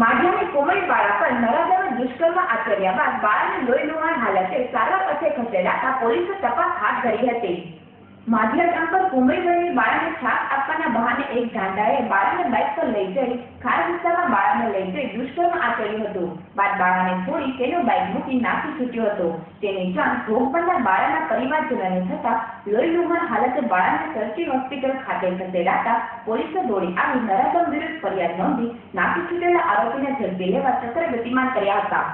માધ્યમિક કોમળી બાળા પર નરાધમે દુષ્કર્મ આચર્યા બાદ બાળાને લોહી લુહાણ હાલતે સારવાર અર્થે ખસેડાતા પોલીસે તપાસ હાથ ધરી હતી. માધ્યમ ગામ પર કોમળી ગયેલી બાળાને છાપ આપવાના બહાને એક ગાંડાએ બાળાને બાઇક પર લઈ જઈ ખાર વિસ્તારમાં બાળાને લઈ જઈ દુષ્કર્મ આચર્યું હતું. બાદ બાળાને છોડી તેનો બાઇક મૂકી નાસી છૂટ્યો હતો. તેની જાણ ભોગ બાળાના પરિવારજનોને થતા લોહીલુહાણ હાલતે બાળાને સરકારી હોસ્પિટલ ખાતે ખસેડાતા પોલીસે દોડી આવી નરાધમ વિરુદ્ધ ફરિયાદ નોંધી નાસી છૂટેલા આરોપીને ઝડપી લેવા ચક્ર ગતિમાન કર્યા હતા.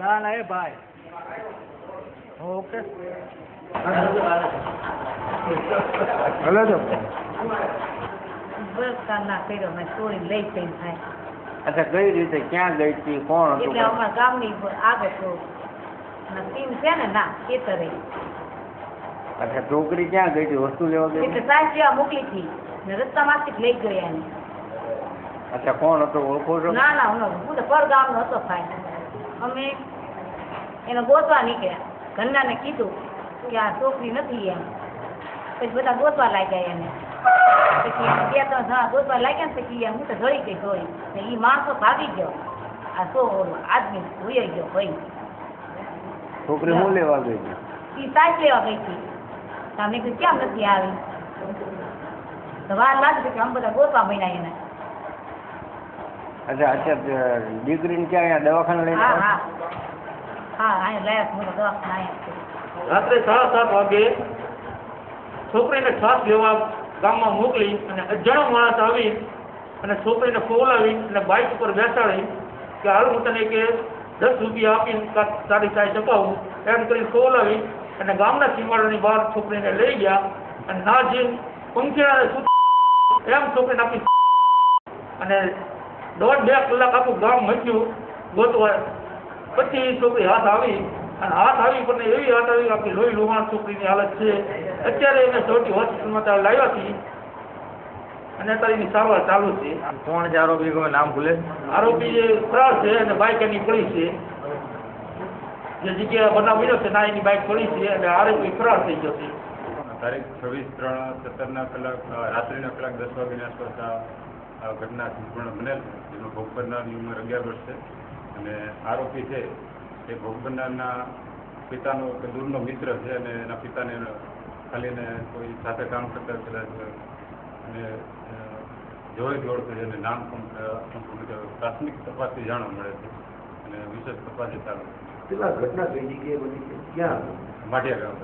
ના ના એ ભાઈ. ઓકે. હલો તો. અચ્છા કઈ રીતે ક્યાં ગઈ હતી કોણ એટલે અમારા ગામની આગળ તો ટીમ છે ને ના ખેતરે. અચ્છા છોકરી ક્યાં ગઈ હતી? વસ્તુ લેવા ગઈ એટલે? સાહેબ જેવા મોકલી હતી. ને રસ્તામાંથી લઈ ગયા અચ્છા કોણ હતો ઓળખો છો? ના ના હું હું તો પર ગામનો હતો ભાઈ. અમે એને ગોતવા નીકળ્યા. ઘરનાને કીધું કે આ છોકરી નથી એમ. પછી બધા ગોતવા લાગ્યા એને. પછી બે ત્રણ જણા ગોતવા લાગ્યા ને પછી હું તો ધોઈ ગઈ ધોઈ ને એ માણસો ભાગી ગયો. આ સો આદમી ભૂઈ ગયો ભાઈ છોકરી હું લેવા ગઈ? હતી એ સાચ લેવા ગઈ હતી. તો કીધું કેમ નથી આવી? તો વાર લાગી કે આમ બધા ગોતવા બન્યા એને. અચ્છા અચ્છા દીકરીને ક્યાં અહીંયા દવાખાને લઈને હા હા. હા અહીંયા દવાખાના રાત્રે સાડા સાત વાગે છોકરીને શ્વાસ લેવા ગામમાં મોકલી અને અજાણો માણસ આવી અને છોકરીને ફોલાવી અને બાઇક ઉપર બેસાડી કે હાલ હું તને કે દસ રૂપિયા આપીને તારી ચાય ચપાવું એમ કરીને ફોલાવી અને ગામના સીમાડાની બહાર છોકરીને લઈ ગયા અને ના જે પંખીડાને એમ છોકરીને આપી અને દોઢ બે કલાક આખું ગામ મચ્યું ગોતવા. પછી છોકરી હાથ આવી અને હાથ આવી પણ એવી હાથ આવી કે લોહી લુહાણ છોકરીની હાલત છે. અત્યારે એને સૌથી હોસ્પિટલમાં ત્યાં લાવ્યા હતી અને અત્યારે એની સારવાર ચાલુ છે. કોણ છે આરોપી? કોઈ નામ ભૂલે? આરોપી જે ફરાર છે અને બાઇક એની પડી છે. જે જગ્યાએ બનાવ બન્યો છે ના એની બાઇક પડી છે અને આરોપી ફરાર થઈ ગયો છે. તારીખ છવ્વીસ ત્રણ સત્તરના કલાક રાત્રિના કલાક દસ વાગ્યાની આસપાસ આ ઘટના સંપૂર્ણ બનેલ. એનો ભોગ બનનારની ઉંમર અગિયાર વર્ષ છે. અને આરોપી છે એ ભોગ બનનારના પિતાનો દૂરનો મિત્ર છે અને એના પિતાને ખાલી એને કોઈ સાથે કામ કરતા કદાચ અને જોડે જોડ છે અને નામ પણ પ્રાથમિક તપાસથી જાણવા મળે છે. અને વિશેષ તપાસ ચાલુ છે. પેલા ઘટના કઈ જગ્યાએ બની છે ક્યાં? માઢિયા ગામ